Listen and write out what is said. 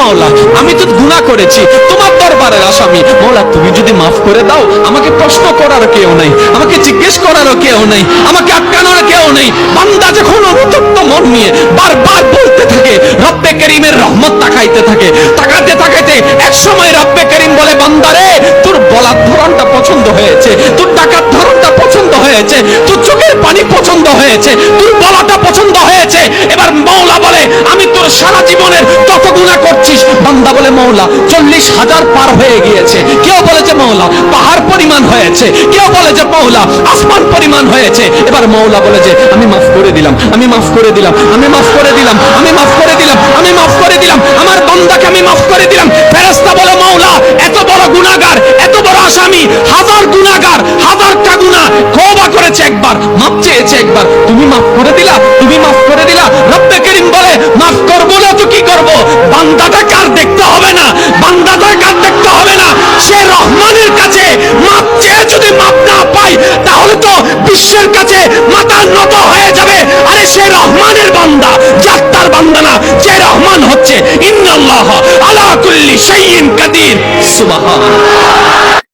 মাওলা, আমি তো গুনাহ করেছি। তোমার দরবারের আসামি। মাওলা, তুমি যদি মাফ করে দাও, আমাকে প্রশ্ন করার কেউ নেই, আমাকে জিজ্ঞেস করারও কেউ নেই, আমাকে আটকানোর কেউ নেই। বান্দা যখন অনুতপ্ত মন নিয়ে বারবার বলতে থাকে, রব্বে করিমের রহমত তাকাইতে থাকে তাকাতে তাকাইতে এক সময় রব্বে করিম বলে বান্দারে তোর বলার ধরনটা পছন্দ হয়েছে, তোর টাকার ধরনটা পছন্দ হয়েছে, তোর চোখের পানি পছন্দ হয়েছে, তোর বলাটা পছন্দ হয়েছে। এবার মাওলা বলে, আমি তোর সারা জীবনের কত গুণা করছিস বান্দা বলে মৌলা, চল্লিশ হাজার পার হয়ে গিয়েছে। কেউ বলে যে মৌলা, পাহাড় পরিমাণ হয়েছে। কেউ বলে যে মৌলা, আসমান পরিমাণ হয়েছে। এবার মৌলা বলে যে, আমি মাফ করে দিলাম, আমি মাফ করে দিলাম, আমি মাফ করে দিলাম, আমি মাফ করে দিলাম, আমি মাফ করে দিলাম, আমার বান্দাকে আমি মাফ করে দিলাম। ফেরেশতা বলে, মৌলা, এত বড় গুনাহগার, এত বড় আসামি, হাজার গুনাহগার, হাজারটা গুনাহ তওবা করেছে একবার মাফ চেয়েছে একবার, তুমি মাফ করে বিশ্বের কাছে মাথা নত হয়ে যাবে। আরে সে রহমানের বান্দা যাত্রার বান্দা না, যে রহমান হচ্ছে। ইন্নাল্লাহ আলা কুল্লি শাইইন কাদির। সুবহান।